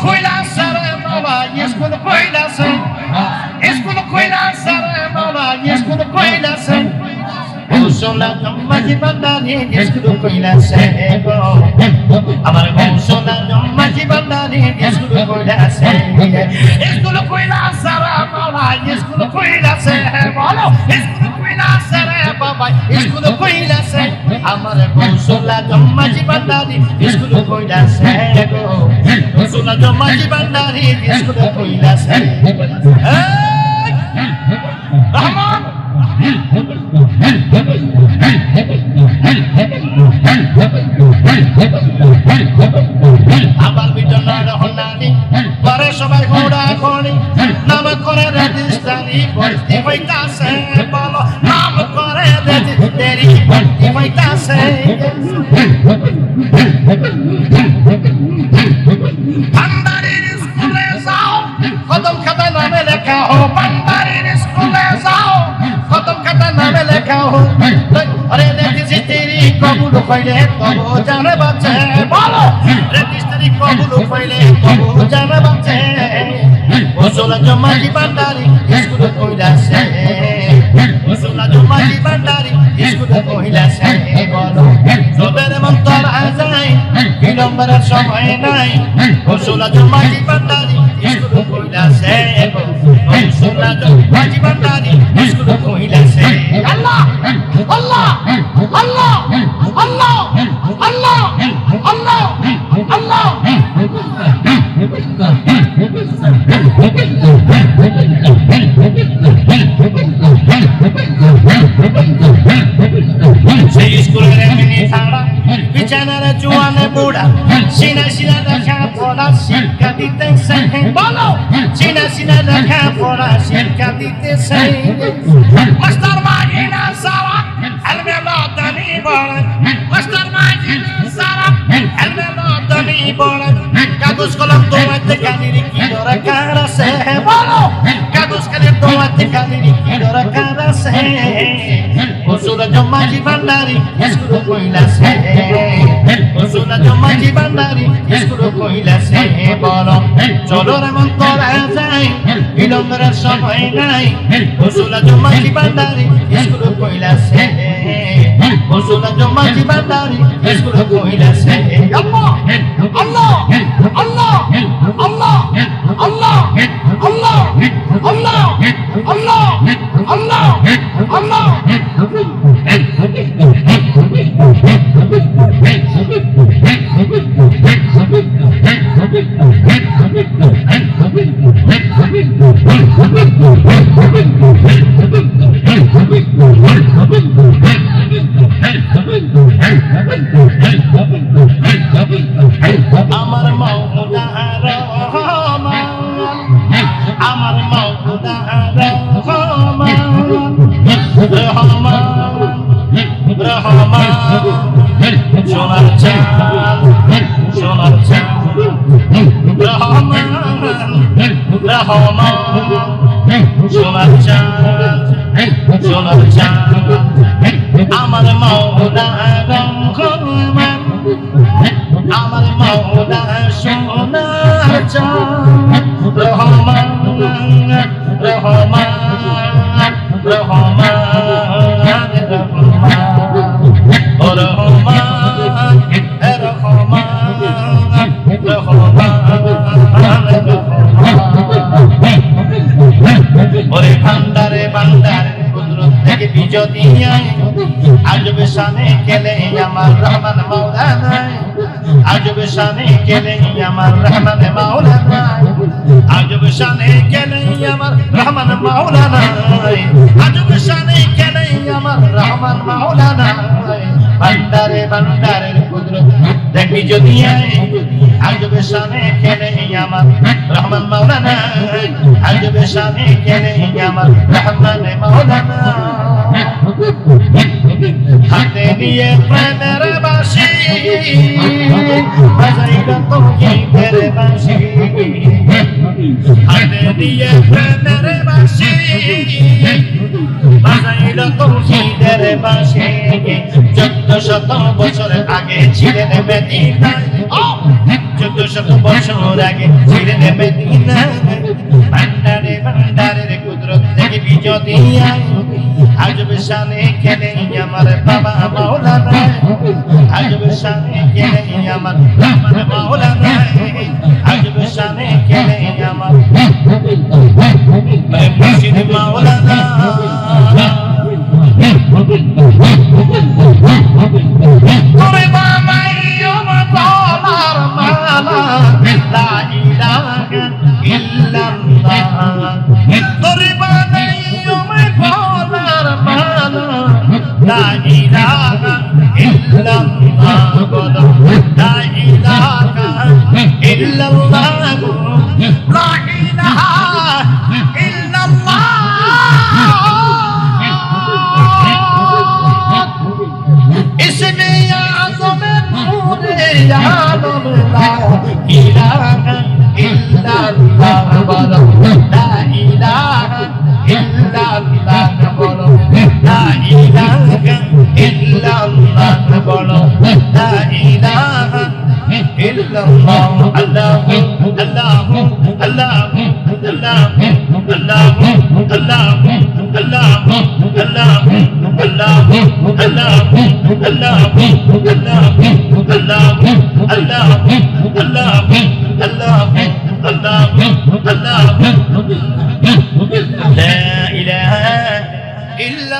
kuyla sarı baba, yes kulu kuyla sen. Es kulu kuyla sarı baba, yes kulu kuyla sen. Usola domba ki bandani, yes kulu kuyla sen. Amar usola domba ki bandani, yes kulu kuyla sen. Es kulu kuyla sarı baba, yes kulu kuyla sen. Bolo, es kulu kuyla sarı baba, yes kulu kuyla sen. Amar রসুল্লাহ জম্মা জীবনদারি স্কুলে কইলা sir গো। রসুল্লাহ জম্মা জীবনদারি স্কুলে কইলা sir Rahman আমার Vuitton রহনানি পরে সবাই ঘোড়া করে রাজস্থানি বসতি হইতাছে ভান্ডারির স্কুলে যাও, কদম খাতায় নামে লেখা হো। ভান্ডারির স্কুলে যাও, কদম খাতায় নামে লেখা হো। আরে দেখেছি তেরি কবুল কইলে তবু জানে বাঁচে। বলো, রেজিস্ট্রি কবুল কইলে তবু জানে বাঁচে। ওসলা জমাজি ভান্ডারি, স্কুলে কইলাছে। ওসলা জমাজি ভান্ডারি, স্কুলে কইলাছে। বিলম্বের সময় নাই। ওসলা জমাজি ভান্ডারি কইলা সে ওসলা জমাজি ভান্ডারি স্কুলে কইলাছে আল্লাহ! আল্লাহ! আল্লাহ! আল্লাহ! আল্লাহ! আল্লাহ! আল্লাহ! সেই স্কুলের এমনি ছাড়া বিছানার জুয়ানে বুড়া সিনা সিনা দেখা পড়া শিক্ষা দিতেছে বলো সিনা সিনা দেখা পড়া শিক্ষা লতানি বড় মাস্টার কাগজ কলম তোমাতে কালির কি দরকার আছে বলো buscaré toda te cadiri, llora cada se. Osura yo maji bandari, escuro coila se. Osura yo maji bandari, escuro coila se. Bolo, cholora montora jai, ilondra সময় নাই ওসুলা জমাজি বান্দারি স্কুল কইলাছে ওসুলা জমাজি বান্দারি স্কুল কইলাছে আমার মৌদা আমার মৌদা রহমান রহমান সোনার চাঁদ সোনার চাঁদ রহমান রহমান সোনার চাঁদ সোনার চাঁদ আমার মাওলা রং করবেন আমার মাওলা সোনার রহমান রহমান। শানে খেলে আমার রহমান মাওলা নাই আজব শানে খেলে আমার রহমান মাওলা নাই আজব শানে খেলে আমার রহমান মাওলা নাই আজব শানে খেলে আমার রহমান মাওলা নাই ভান্ডারে ভান্ডারে কুদরত দেখি যদি আজব শানে খেলে আমার রহমান মাওলা নাই আজব শানে খেলে আমার রহমান মাওলা হাতে নিয়ে প্রাণের বাসি। বাজাইল তুমি ফের বাসি। হাতে দিয়ে প্রেমের বাসি। বাজাইল তৌহিদের বাসি। চোদ্দ শত বছর আগে ছিলেন মেদিনায়। চোদ্দ শত বছর আগে ছিলেন মেদিনায়। ভান্ডারে ভান্ডারের কুদরত থেকে বিজদিয়ায় আজব শানে খেলে আমার বাবা মাওলানা। আজব শানে খেলে আমার রহমান মাওলানা। আজব শানে খেলে আমার মুর্শিদ মাওলানা। তোরে বানাই আমার মালা। লা ইলাহা ইল্লাল্লাহ। লা ইলাহা ইল্লাল্লাহ বলো লা ইলাহা ইল্লাল্লাহ লা ইলাহা ইলাহা ইল্লাল্লাহ বলো লা ইলাহা ইল্লাল্লাহ আল্লাহু আল্লাহু আল্লাহু আল্লাহু আল্লাহু আল্লাহু আল্লাহু আল্লাহু আল্লাহু আল্লাহু আল্লাহু আল্লাহু আল্লাহু আল্লাহু আল্লাহু আল্লাহু আল্লাহু আল্লাহু لا إله إلا